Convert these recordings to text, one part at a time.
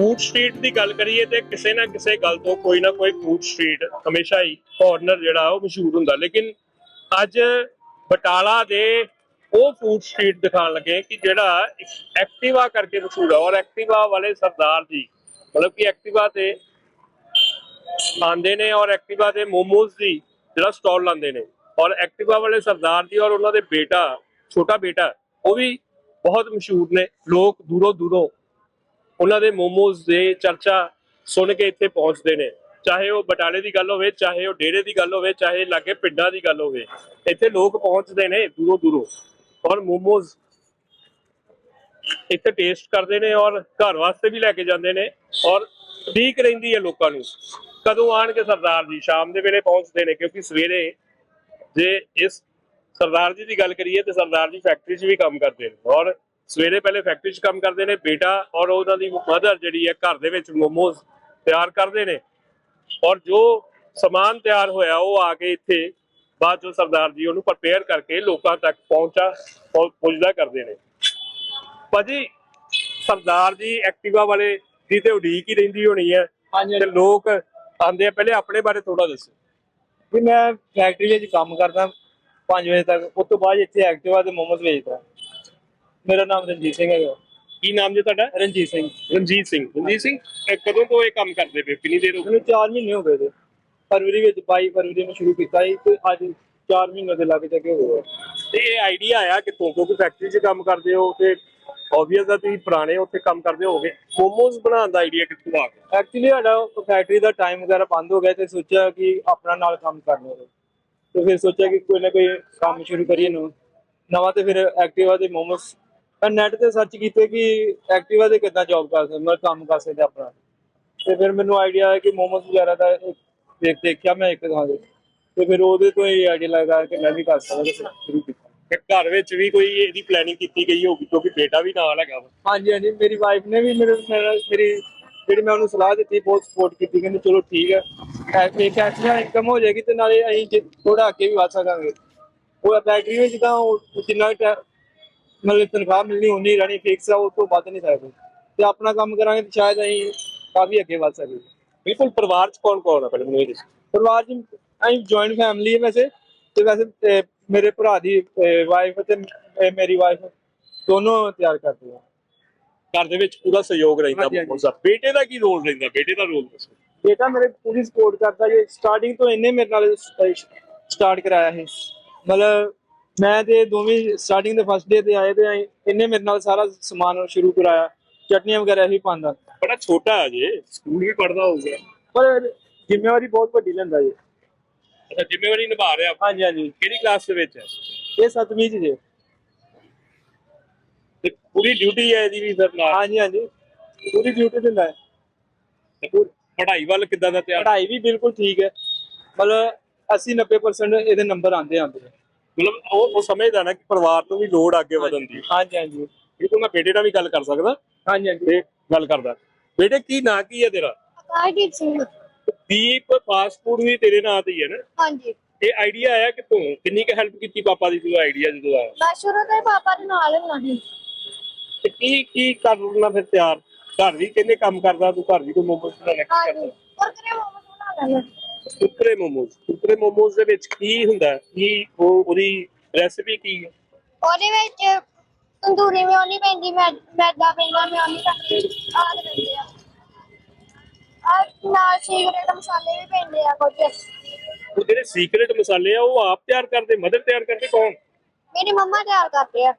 Food street ਦੀ ਗੱਲ ਕਰੀਏ ਤੇ ਕਿਸੇ ਨਾ ਕਿਸੇ ਗੱਲ ਤੋਂ ਕੋਈ ਨਾ ਕੋਈ ਫੂਡ ਸਟਰੀਟ ਹਮੇਸ਼ਾ ਹੀ ਕਾਰਨਰ ਜਿਹੜਾ ਉਹ ਮਸ਼ਹੂਰ ਹੁੰਦਾ। ਲੇਕਿਨ ਅੱਜ ਬਟਾਲਾ ਦੇ ਉਹ ਫੂਡ ਸਟਰੀਟ ਦਿਖਾਉਣ ਲੱਗੇ ਕਿ ਜਿਹੜਾ ਐਕਟਿਵਾ ਕਰਕੇ ਮਸ਼ਹੂਰ ਹੈ ਔਰ ਐਕਟਿਵਾ ਵਾਲੇ ਸਰਦਾਰ ਜੀ, ਮਤਲਬ ਕਿ ਐਕਟਿਵਾ ਤੇ ਆਉਂਦੇ ਨੇ ਔਰ ਐਕਟਿਵਾ ਤੇ ਮੋਮੋਜ਼ ਦੀ ਜਿਹੜਾ ਸਟਾਲ ਲਾਉਂਦੇ ਨੇ। ਔਰ ਐਕਟਿਵਾ ਵਾਲੇ ਸਰਦਾਰ ਜੀ ਔਰ ਉਹਨਾਂ ਦੇ ਬੇਟਾ, ਛੋਟਾ ਬੇਟਾ, ਉਹ ਵੀ ਬਹੁਤ ਮਸ਼ਹੂਰ ਨੇ। ਲੋਕ ਦੂਰੋਂ ਦੂਰੋਂ ਉਹਨਾਂ ਦੇ ਮੋਮੋਜ਼ ਦੇ ਚਰਚਾ ਸੁਣ ਕੇ ਇੱਥੇ ਪਹੁੰਚਦੇ ਨੇ। ਚਾਹੇ ਉਹ ਬਟਾਲੇ ਦੀ ਗੱਲ ਹੋਵੇ, ਚਾਹੇ ਉਹ ਡੇਰੇ ਦੀ ਗੱਲ ਹੋਵੇ, ਚਾਹੇ ਲਾਗੇ ਪਿੰਡਾਂ ਦੀ ਗੱਲ ਹੋਵੇ, ਇੱਥੇ ਲੋਕ ਪਹੁੰਚਦੇ ਨੇ ਦੂਰੋਂ ਦੂਰੋਂ ਔਰ ਮੋਮੋਜ਼ ਇੱਥੇ ਟੇਸਟ ਕਰਦੇ ਨੇ ਔਰ ਘਰ ਵਾਸਤੇ ਵੀ ਲੈ ਕੇ ਜਾਂਦੇ ਨੇ ਔਰ ਠੀਕ ਰਹਿੰਦੀ ਹੈ ਲੋਕਾਂ ਨੂੰ। ਕਦੋਂ ਆਣ ਕੇ ਸਰਦਾਰ ਜੀ? ਸ਼ਾਮ ਦੇ ਵੇਲੇ ਪਹੁੰਚਦੇ ਨੇ ਕਿਉਂਕਿ ਸਵੇਰੇ ਜੇ ਇਸ ਸਰਦਾਰ ਜੀ ਦੀ ਗੱਲ ਕਰੀਏ ਤੇ ਸਰਦਾਰ ਜੀ ਫੈਕਟਰੀ 'ਚ ਵੀ ਕੰਮ ਕਰਦੇ ਨੇ ਔਰ ਸਵੇਰੇ ਪਹਿਲੇ ਫੈਕਟਰੀ 'ਚ ਕੰਮ ਕਰਦੇ ਨੇ ਬੇਟਾ ਔਰ ਉਹਨਾਂ ਦੀ ਮਦਰ ਜਿਹੜੀ ਹੈ ਘਰ ਦੇ ਵਿੱਚ ਮੋਮੋਜ਼ ਤਿਆਰ ਕਰਦੇ ਨੇ। ਔਰ ਜੋ ਸਮਾਨ ਤਿਆਰ ਹੋਇਆ ਉਹ ਆ ਕੇ ਇੱਥੇ ਬਾਅਦ ਚੋਂ ਸਰਦਾਰ ਜੀ ਉਹਨੂੰ ਪ੍ਰਪੇਅਰ ਕਰਕੇ ਲੋਕਾਂ ਤੱਕ ਪਹੁੰਚਾ ਪਹੁੰ- ਪੁੱਜਦਾ ਕਰਦੇ ਨੇ। ਭਾਜੀ ਸਰਦਾਰ ਜੀ ਐਕਟਿਵਾ ਵਾਲੇ ਦੀ ਤੇ ਉਡੀਕ ਹੀ ਰਹਿੰਦੀ ਹੋਣੀ ਹੈ ਤੇ ਲੋਕ ਆਂਦੇ ਆ। ਪਹਿਲੇ ਆਪਣੇ ਬਾਰੇ ਥੋੜਾ ਦੱਸੋ। ਜੀ ਮੈਂ ਫੈਕਟਰੀ ਵਿੱਚ ਕੰਮ ਕਰਦਾ 5 ਵਜੇ ਤੱਕ। ਉਸ ਤੋਂ ਬਾਅਦ ਇੱਥੇ ਐਕਟਿਵਾ ਤੇ ਮੋਮੋਸ ਵੇਚਦਾ। ਮੇਰਾ ਨਾਮ ਰਣਜੀਤ ਸਿੰਘ ਹੈਗਾ। ਕੀ ਨਾਮ ਜੀ ਤੁਹਾਡਾ? ਰਣਜੀਤ ਸਿੰਘ। ਰਣਜੀਤ ਸਿੰਘ। ਰਣਜੀਤ ਸਿੰਘ ਇਹ ਕਦੋਂ ਤੋਂ ਇਹ ਕੰਮ ਕਰਦੇ ਪਏ ਕਿੰਨੀ ਦੇਰ ਹੋ ਗਈ? ਮੈਨੂੰ 4 ਮਹੀਨੇ ਹੋ ਗਏ ਤੇ ਫਰਵਰੀ ਵਿੱਚ 22 ਫਰਵਰੀ ਨੂੰ ਸ਼ੁਰੂ ਕੀਤਾ ਸੀ ਤੇ ਅੱਜ 4 ਮਹੀਨੇ ਦੇ ਲੱਗ ਚੱਕੇ ਹੋ ਗਏ ਤੇ ਇਹ ਆਈਡੀਆ ਆਇਆ ਕਿੱਥੋਂ ਕਿਉਂਕਿ ਫੈਕਟਰੀ 'ਚ ਕੰਮ ਕਰਦੇ ਹੋ ਤੇ ਆਬਵੀਅਸ ਦਾ ਤੁਸੀਂ ਪੁਰਾਣੇ ਉੱਥੇ ਕੰਮ ਕਰਦੇ ਹੋਗੇ ਮੋਮੋਜ਼ ਬਣਾਉਣ ਦਾ ਆਈਡੀਆ ਕਿੱਥੋਂ ਆ ਗਿਆ? ਐਕਚੁਅਲੀ ਸਾਡਾ ਫੈਕਟਰੀ ਦਾ ਟਾਈਮ ਵਗੈਰਾ ਬੰਦ ਹੋ ਗਿਆ ਤੇ ਸੋਚਿਆ ਕਿ ਆਪਣਾ ਨਾਲ ਕੰਮ ਕਰਨਾ ਹੈ ਤੇ ਫਿਰ ਸੋਚਿਆ ਕਿ ਕੋਈ ਨਾ ਕੋਈ ਕੰਮ ਸ਼ੁਰੂ ਕਰੀਏ ਨੂੰ। ਨਵਾਂ ਤੇ ਫਿਰ ਐਕਟਿਵਾ ਦੇ ਮੋਮੋਸ ਮੈਂ ਨੈਟ ਤੇ ਸਰਚ ਕੀਤੇ ਕਿ ਐਕਟਿਵਾ ਦੇ ਕਿੱਦਾਂ ਜੌਬ ਕਰ ਸਕਦੇ ਮੈਂ ਕੰਮ ਕਰ ਸਕਦੇ ਆਪਣਾ। ਤੇ ਫਿਰ ਮੈਨੂੰ ਆਈਡੀਆ ਆਇਆ ਕਿ ਮੋਮੋਸ ਵਗੈਰਾ ਦਾ ਇੱਕ ਦੇਖ ਦੇਖਿਆ ਮੈਂ ਇੱਕ ਥਾਂ ਤੇ। ਤੇ ਫਿਰ ਉਹਦੇ ਤੋਂ ਹੀ ਆਈਡੀਆ ਲਗਾ ਕਿ ਮੈਂ ਵੀ ਕਰ ਸਕਦਾ ਤੇ ਫਿਰ ਸ਼ੁਰੂ ਕੀਤਾ। ਤੇ ਘਰ ਵਿੱਚ ਵੀ ਕੋਈ ਇਹਦੀ ਪਲੈਨਿੰਗ ਕੀਤੀ ਗਈ ਹੋਊਗੀ ਕਿਉਂਕਿ ਬੇਟਾ ਵੀ ਨਾਲ ਹੈਗਾ ਵਾ। ਹਾਂਜੀ ਹਾਂਜੀ ਮੇਰੀ ਵਾਈਫ ਨੇ ਵੀ ਮੇਰੇ ਮੇਰਾ- ਮੇਰੀ ਜਿਹੜੀ ਮੈਂ ਉਹਨੂੰ ਸਲਾਹ ਦਿੱਤੀ ਬਹੁਤ ਸਪੋਰਟ ਕੀਤੀ ਕਹਿੰਦੇ ਚਲੋ ਠੀਕ ਹੈ। ਐ- ਇੱਕ ਐਕਸਟਰਾ ਇਨਕਮ ਹੋ ਜਾਏਗੀ ਤੇ ਨਾਲੇ ਅਸੀਂ ਥੋੜਾ ਅੱਗੇ ਵੀ ਵਧ ਸਕਾਂਗੇ। ਉਹ ਫੈਕਟਰੀ ਵਿੱਚ ਤਾਂ ਉਹ ਜਿੰਨਾ ਟੈ- ਮਤਲਬ ਤਨਖਾਹ ਮਿਲਣੀ ਉਨੀ ਰਹਿਣੀ ਫਿਕਸ ਆ ਉਸ ਤੋਂ ਵੱਧ ਨਹੀਂ ਸਕਦੇ। ਤੇ ਆਪਣਾ ਕੰਮ ਕਰਾਂਗੇ ਤੇ ਸ਼ਾਇਦ ਅਸੀਂ ਕਾਫੀ ਅੱਗੇ ਵਧ ਸਕਦੇ ਬਿਲਕੁਲ ਪਰਿਵਾਰ 'ਚ ਕੌਣ ਕੌਣ ਆ ਪਹਿਲੇ ਮੈਨੂੰ ਇਹ ਦੱਸੋ ਪਰਿਵਾਰ ਚ ਅਸੀਂ ਜੁਆਇੰਟ ਫੈਮਿਲੀ ਹੈ ਵੈਸੇ ਤੇ ਵੈਸੇ ਅਹ, ਮੇਰੇ ਭਰਾ ਦੀ ਵਾਈਫ ਤੇ ਅਹ, ਮੇਰੀ ਵਾਈਫ ਦੋਨੋਂ ਤਿਆਰ ਕਰਦੇ ਆ। ਘਰ ਦੇ ਵਿੱਚ ਪੂਰਾ ਸਹਿਯੋਗ ਰਹਿੰਦਾ ਹਾਂਜੀ, ਹਾਂਜੀ। ਬੇਟੇ ਦਾ ਕੀ ਰੋਲ ਰਹਿੰਦਾ? ਬੇਟੇ ਦਾ ਰੋਲ ਦੱਸੋ। ਬੇਟਾ ਮੇਰੇ ਪੂਰੀ ਸਪੋਰਟ ਕਰਦਾ ਜੀ ਸਟਾਰਟਿੰਗ ਤੋਂ ਇਹਨੇ ਮੇਰੇ ਨਾਲ ਸਟਾਰਟ ਕਰਾਇਆ ਸੀ ਮਤਲਬ ਮੈਂ ਤੇ ਦੋਵੇਂ ਸਟਾਰਟਿੰਗ ਦੇ ਫਸਟ ਡੇ ਤੇ ਆਏ ਤੇ ਇਹਨੇ ਮੇਰੇ ਨਾਲ ਸਾਰਾ ਸਮਾਨ ਸ਼ੁਰੂ ਕਰਾਇਆ ਚਟਨੀਆਂ ਵਗੈਰਾ ਹੀ ਪਾਉਂਦਾ। ਬੜਾ ਛੋਟਾ ਹੈ ਜੇ ਸਕੂਲ ਵੀ ਪੜਦਾ ਹੋਊਗਾ। ਪਰ ਜ਼ਿੰਮੇਵਾਰੀ ਬਹੁਤ ਵੱਡੀ ਲੈਂਦਾ ਜੀ ਅੱਛਾ ਜ਼ਿੰਮੇਵਾਰੀ ਨਿਭਾ ਰਿਹਾ। ਹਾਂਜੀ ਹਾਂਜੀ। ਕਿਹੜੀ ਕਲਾਸ ਦੇ ਵਿੱਚ ਹੈ? ਇਹ ਸੱਤਵੀਂ ਚ ਜੇ। ਤੇ ਪੂਰੀ ਡਿਊਟੀ ਹੈ ਇਹਦੀ ਵੀ ਫਿਰ ਨਾਲ? ਹਾਂਜੀ ਹਾਂਜੀ। ਪੂਰੀ ਡਿਊਟੀ ਦਿੰਦਾ ਹੈ। ਤੇ ਪੂਰੀ ਪੜ੍ਹਾਈ ਵੱਲ ਕਿੱਦਾਂ ਦਾ ਤਿਆਰ? ਪੜ੍ਹਾਈ ਵੀ ਬਿਲਕੁਲ ਠੀਕ ਹੈ। ਮਤਲਬ 80 90% ਇਹਦੇ ਨੰਬਰ ਆਉਂਦੇ ਆਉਂਦੇ ਆ। ਮਤਲਬ ਉਹ ਉਹ ਸਮਝਦਾ ਨਾ ਕਿ ਪਰਿਵਾਰ ਨੂੰ ਵੀ ਲੋੜ ਅੱਗੇ ਵਧਣ ਦੀ। ਹਾਂਜੀ ਹਾਂਜੀ। ਇਹ ਤੋਂ ਮੈਂ ਬੇਟੇ ਨਾਲ ਵੀ ਗੱਲ ਕਰ ਸਕਦਾ ਹਾਂਜੀ ਹਾਂਜੀ। ਤੇ ਗੱਲ ਕਰਦਾ। ਬੇਟੇ ਕੀ ਨਾਂ ਕੀ ਹੈ ਤੇਰਾ? ਆਕਾਸ਼ਦੀਪ ਸਿੰਘ। ਦੀਪ ਫੂਡ ਵੀ ਤੇਰੇ ਨਾਂ ਤੇ ਹੀ ਹੈ ਨਾ? ਹਾਂਜੀ। ਇਹ ਆਈਡੀਆ ਆਇਆ ਕਿੱਥੋਂ? ਕਿੰਨੀ ਕੁ ਹੈਲਪ ਕੀਤੀ ਪਾਪਾ ਦੀ ਤੂੰ ਆਈਡੀਆ ਜਦੋਂ ਆਇਆ? ਮੈਂ ਸ਼ੁਰੂ ਤੋਂ ਹੀ ਪਾਪਾ ਦੇ ਨਾਲ ਹੁੰਦਾ ਸੀ ਤੇ ਕੀ ਕੀ ਕਰਨਾ ਫਿਰ ਤਿਆਰ? ਘਰ ਵੀ ਕਹਿੰਦੇ ਕੰਮ ਕਰਦਾ ਤੂੰ ਘਰ ਵੀ ਕੋਈ ਮੋਮੋਸ ਬਣਾਉਣਾ ਕੀ ਹਾਂਜੀ। ਕਰਦਾ। ਕੁਰਕਰੇ ਮੋਮੋਸ ਬਣਾ ਲੈਂਦਾ। ਕੁਰਕਰੇ ਮੋਮੋਸ ਕੁਰਕਰੇ ਮੋਮੋਸ ਦੇ ਵਿੱਚ ਕੀ ਹੁੰਦਾ ਕੀ ਉਹ ਉਹਦੀ ਰੈਸਿਪੀ ਕੀ ਹੈ? ਉਹਦੇ ਵਿੱਚ ਤੰਦੂਰੀ ਮਿਓਨੀ ਪੈਂਦੀ ਮੈਂ ਮੈਦਾ ਪੈਂਦਾ ਮਿਓਨੀ ਪੈਂਦੀ ਆ ਆ। ਆ ਨਾਲ ਸੀਕਰੇਟ ਮਸਾਲੇ ਵੀ ਪੈਂਦੇ ਆ ਕੁਝ। ਉਹ ਜਿਹੜੇ ਸੀਕ੍ਰੇਟ ਮਸਾਲੇ ਆ ਉਹ ਆਪ ਤਿਆਰ ਕਰਦੇ ਮਦਰ ਤਿਆਰ ਕਰਦੇ ਕੌਣ? ਮੇਰੀ ਮੰਮਾ ਤਿਆਰ ਕਰਦੇ ਆ।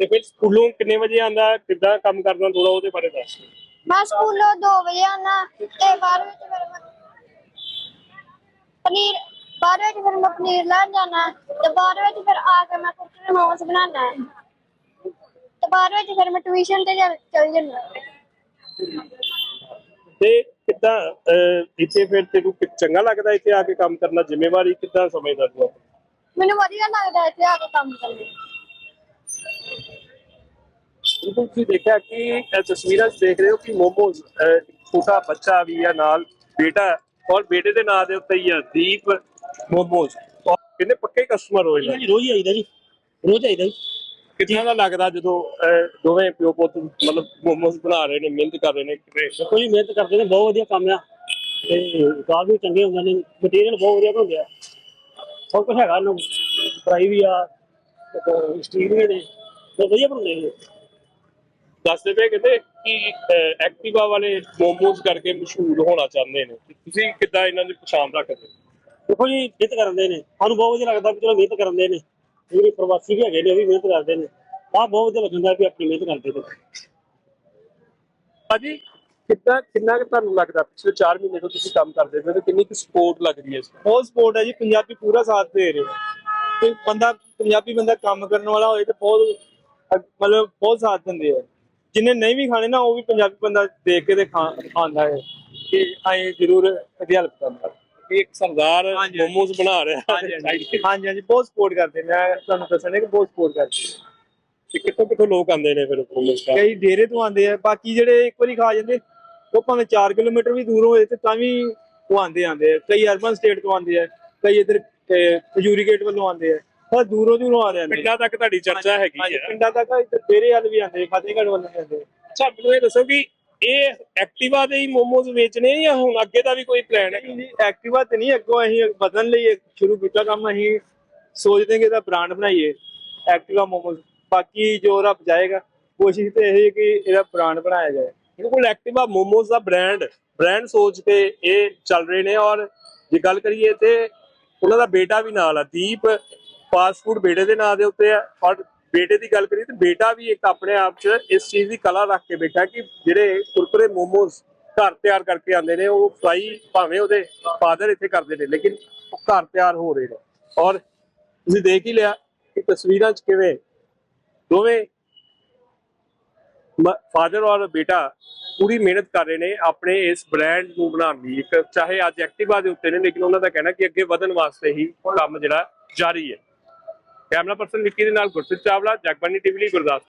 ਤੇ ਫਿਰ ਸਕੂਲੋਂ ਕਿੰਨੇ ਵਜੇ ਆਂਦਾ ਕਿੱਦਾਂ ਕੰਮ ਕਰਦਾ ਥੋੜਾ ਉਹਦੇ ਬਾਰੇ ਦੱਸ। ਮੈਂ ਸਕੂਲੋਂ 2 ਵਜੇ ਆਉਣਾ ਤੇ ਬਾਅਦ ਵਿੱਚ ਫਿਰ ਮੈਂ ਪਨੀਰ ਬਾਅਦ ਵਿੱਚ ਫਿਰ ਮੈਂ ਪਨੀਰ ਲੈਣ ਜਾਣਾ ਤੇ ਬਾਅਦ ਵਿੱਚ ਫਿਰ ਆ ਕੇ ਮੈਂ ਕੁਰਕਰੇ ਮੋਮੋਸ ਬਣਾਉਣਾ ਤੇ ਬਾਅਦ ਵਿੱਚ ਫਿਰ ਮੈਂ ਟਿਊਸ਼ਨ ਤੇ ਚੱਲ ਚੱਲ ਜਾਣਾ ਤੇ ਕਿੱਦਾਂ ਅਹ, ਇੱਥੇ ਫਿਰ ਤੈਨੂੰ ਕਿ- ਚੰਗਾ ਲੱਗਦਾ ਇੱਥੇ ਆ ਕੇ ਕੰਮ ਕਰਨਾ? ਜ਼ਿੰਮੇਵਾਰੀ ਕਿੱਦਾਂ ਸਮਝਦਾ ਤੂੰ ਆਪਣੀ? ਮੈਨੂੰ ਵਧੀਆ ਲੱਗਦਾ ਇੱਥੇ ਆ ਕੇ ਕੰਮ ਕਰਨਾ। ਬਿਲਕੁਲ ਤੁਸੀਂ ਦੇਖਿਆ ਕਿ ਇਹ ਤਸਵੀਰਾਂ 'ਚ ਦੇਖ ਰਹੇ ਹੋ ਕਿ ਮੋਮੋਜ਼ ਛੋਟਾ ਬੱਚਾ ਵੀ ਹੈ ਨਾਲ ਬੇਟਾ ਹੈ, ਔਰ ਬੇਟੇ ਦੇ ਨਾਂ ਦੇ ਉੱਤੇ ਹੀ ਹੈ ਦੀਪ ਔਰ ਕਿੰਨੇ ਪੱਕੇ ਕਸਟਮਰ ਹੋਏ ਨੇ ਜੀ ਰੋਜ਼ ਹੀ ਆਈਦਾ ਜੀ ਰੋਜ਼ ਆਈਦਾ ਜੀ। ਕਿੰਨਾ ਦਾ ਲੱਗਦਾ ਜਦੋਂ ਦੋਵੇਂ ਪਿਓ ਪੁੱਤ ਮਤਲਬ ਮੋਮੋਸ ਬਣਾ ਰਹੇ ਨੇ ਮਿਹਨਤ ਕਰ ਰਹੇ ਨੇ ਜੀ ਮਿਹਨਤ ਕਰਦੇ ਨੇ ਬਹੁਤ ਵਧੀਆ ਕੰਮ ਆ। ਤੇ ਵਿਕਾਸ ਵੀ ਚੰਗੇ ਹੁੰਦੇ ਨੇ ਮਟੀਰੀਅਲ ਬਹੁਤ ਵਧੀਆ ਬਣਾਉਂਦੇ ਆ। ਸਭ ਕੁਝ ਹੈਗਾ ਨਾ ਫਰਾਈ ਵੀ ਆ ਸਟੀਲ ਵੀ ਨੇ ਤੇ ਵਧੀਆ ਬਣਾਉਂਦੇ ਨੇ। ਦੱਸਦੇ ਪਏ ਕਹਿੰਦੇ ਕਿ ਐਕਟਿਵਾ ਵਾਲੇ ਮੋਮੋਸ ਕਰਕੇ ਮਸ਼ਹੂਰ ਹੋਣਾ ਚਾਹੁੰਦੇ ਨੇ? ਤੁਸੀਂ ਕਿੱਦਾਂ ਇਹਨਾਂ ਦੀ ਪਛਾਣ ਰੱਖਦੇ ਹੋ? ਦੇਖੋ ਜੀ ਮਿਹਨਤ ਕਰਦੇ ਨੇ। ਸਾਨੂੰ ਬਹੁਤ ਵਧੀਆ ਲੱਗਦਾ ਵੀ ਚਲੋ ਮਿਹਨਤ ਕਰਦੇ ਨੇ। ਜਿਹੜੇ ਪ੍ਰਵਾਸੀ ਵੀ ਹੈਗੇ ਨੇ ਉਹ ਵੀ ਮਿਹਨਤ ਕਰਦੇ ਨੇ। ਆਹ ਬਹੁਤ ਵਧੀਆ ਲੱਗਦਾ ਵੀ ਆਪਣੀ ਮਿਹਨਤ ਕਰਦੇ ਨੇ। ਭਾਜੀ ਕਿੰਨਾ ਕਿੰਨਾ ਕੁ ਤੁਹਾਨੂੰ ਲੱਗਦਾ? ਪਿਛਲੇ 4 ਮਹੀਨੇ ਤੋਂ ਤੁਸੀਂ ਕੰਮ ਕਰਦੇ ਪਏ ਹੋ ਤੇ ਕਿੰਨੀ ਕੁ ਸਪੋਰਟ ਲੱਗ ਰਹੀ ਹੈ ਇਸ? ਬਹੁਤ ਸਪੋਰਟ ਹੈ ਜੀ ਪੰਜਾਬੀ ਪੂਰਾ ਸਾਥ ਦੇ ਰਹੇ ਤੇ ਬੰਦਾ ਪੰਜਾਬੀ ਬੰਦਾ ਕੰਮ ਕਰਨ ਵਾਲਾ ਹੋਏ ਤੇ ਬਹੁਤ ਮਤਲਬ ਬਹੁਤ ਸਾਥ ਦਿੰਦੇ ਆ। ਜਿੰਨੇ ਨਹੀਂ ਵੀ ਖਾਣੇ ਨਾ ਉਹ ਵੀ ਪੰਜਾਬੀ ਬੰਦਾ ਦੇਖ ਕੇ ਤੇ ਖਾਂਦਾ ਹੈ। ਕਿ ਅਸੀਂ ਜ਼ਰੂਰ ਇਹਦੀ ਹੈਲਪ ਕਰਨਾ। ਕਿ ਇੱਕ ਸਰਦਾਰ। ਮੋਮੋਸ ਬਣਾ ਰਿਹਾ। ਹਾਂਜੀ ਹਾਂਜੀ। ਹਾਂਜੀ ਹਾਂਜੀ ਬਹੁਤ ਸਪੋਰਟ ਕਰਦੇ ਨੇ। ਮੈਂ ਤੁਹਾਨੂੰ ਦੱਸਣਾ ਕਿ ਬਹੁਤ ਸਪੋਰਟ ਕਰਦੇ ਨੇ। ਤੇ ਕਿੱਥੋਂ ਕਿੱਥੋਂ ਲੋਕ ਆਉਂਦੇ ਨੇ ਫਿਰ ਮੋਮੋਸ ਖਾਣ? ਕਈ ਡੇਰੇ ਤੋਂ ਆਉਂਦੇ ਆ। ਬਾਕੀ ਜਿਹੜੇ ਇੱਕ ਵਾਰੀ ਖਾ ਜਾਂਦੇ ਉਹ ਭਾਵੇਂ 4 ਕਿਲੋਮੀਟਰ ਵੀ ਦੂਰ ਹੋਏ ਤੇ ਤਾਂ ਵੀ ਉਹ ਆਉਂਦੇ ਆਉਂਦੇ ਆ। ਕਈ ਅਰਬਨ ਸਟੇਟ ਤੋਂ ਆਉਂਦੇ ਆ ਕਈ ਇਧਰ ਖਜੂਰੀ ਗੇਟ ਵੱਲੋਂ ਆਉਂਦੇ ਆ। ਪਰ ਦੂਰੋਂ ਦੂਰੋਂ ਆ ਰਹੇ ਨੇ। ਪਿੰਡਾਂ ਤੱਕ ਤੁਹਾਡੀ ਚਰਚਾ ਹੈਗੀ ਹਾਂਜੀ, ਹੈ। ਪਿੰਡਾਂ ਤੱਕ ਇੱਧਰ ਡੇਰੇ ਵਾਲ ਵੀ ਆਉਂਦੇ ਫਤਿਹਗੜ੍ਹ ਵੱਲੋਂ ਵੀ ਆਉਂਦੇ। ਅੱਛਾ ਮੈਨੂੰ ਇਹ ਦੱਸੋ ਕਿ ਇਹ ਐਕਟਿਵਾ ਦੇ ਹੀ ਮੋਮੋਸ ਵੇਚਣੇ ਜਾਂ ਹੁਣ ਅੱਗੇ ਦਾ ਵੀ ਕੋਈ ਪਲਾਨ ਹੈ ਜੀ ਐਕਟਿਵਾ ਤੇ ਨਹੀਂ ਅੱਗੋਂ ਅਸੀਂ ਬਦਲਣ ਲਈ ਸ਼ੁਰੂ ਕੀਤਾ ਕੰਮ ਅਸੀਂ ਸੋਚਦੇ ਹਾਂ ਕਿ ਇਹਦਾ ਬ੍ਰਾਂਡ ਬਣਾਈਏ ਐਕਟਿਵਾ ਮੋਮੋਸ ਬਾਕੀ ਜੋ ਰੱਬ ਜਾਏਗਾ ਕੋਸ਼ਿਸ਼ ਤੇ ਇਹ ਹੈ ਕਿ ਇਹਦਾ ਬ੍ਰਾਂਡ ਬਣਾਇਆ ਜਾਏ। ਬਿਲਕੁਲ ਐਕਟਿਵਾ ਮੋਮੋਸ ਦਾ ਬ੍ਰਾਂਡ ਬ੍ਰਾਂਡ ਸੋਚ ਕੇ ਇਹ ਚੱਲ ਰਹੇ ਨੇ ਔਰ ਜੇ ਗੱਲ ਕਰੀਏ ਤੇ ਉਹਨਾਂ ਦਾ ਬੇਟਾ ਵੀ ਨਾਲ ਆ ਦੀਪ ਫਾਸਟ ਫੂਡ ਬੇਟੇ ਦੇ ਨਾਂ ਦੇ ਉੱਤੇ ਹੈ। ਔਰ ਬੇਟੇ ਦੀ ਗੱਲ ਕਰੀਏ ਤੇ ਬੇਟਾ ਵੀ ਇੱਕ ਆਪਣੇ ਆਪ 'ਚ ਇਸ ਚੀਜ਼ ਦੀ ਕਲਾ ਰੱਖ ਕੇ ਬੈਠਾ ਕਿ ਜਿਹੜੇ ਕੁਰਕਰੇ ਮੋਮੋਸ ਘਰ ਤਿਆਰ ਕਰਕੇ ਆਉਂਦੇ ਨੇ, ਉਹ ਫਰਾਈ ਭਾਵੇਂ ਉਹਦੇ ਫਾਦਰ ਇੱਥੇ ਕਰਦੇ ਨੇ, ਲੇਕਿਨ ਉਹ ਘਰ ਤਿਆਰ ਹੋ ਰਹੇ ਨੇ। ਔਰ ਤੁਸੀਂ ਦੇਖ ਹੀ ਲਿਆ ਕਿ ਤਸਵੀਰਾਂ 'ਚ ਕਿਵੇਂ ਦੋਵੇਂ ਫਾਦਰ ਔਰ ਬੇਟਾ ਪੂਰੀ ਮਿਹਨਤ ਕਰ ਰਹੇ ਨੇ ਆਪਣੇ ਇਸ ਬ੍ਰਾਂਡ ਨੂੰ ਬਣਾਉਣ ਲਈ। ਇੱਕ ਚਾਹੇ ਅੱਜ ਐਕਟਿਵਾ ਦੇ ਉੱਤੇ ਨੇ, ਲੇਕਿਨ ਉਹਨਾਂ ਦਾ ਕਹਿਣਾ ਕਿ ਅੱਗੇ ਵਧਣ ਵਾਸਤੇ ਹੀ ਕੰਮ ਜਿਹੜਾ ਜਾਰੀ ਹੈ। ਕੈਮਰਾ ਪਰਸਨ ਵਿੱਕੀ ਦੇ ਨਾਲ ਗੁਰਪ੍ਰੀਤ ਚਾਵਲਾ ਜਗਬਾਨੀ ਟੀਵੀ ਲਈ ਗੁਰਦਾਸਪੁਰ।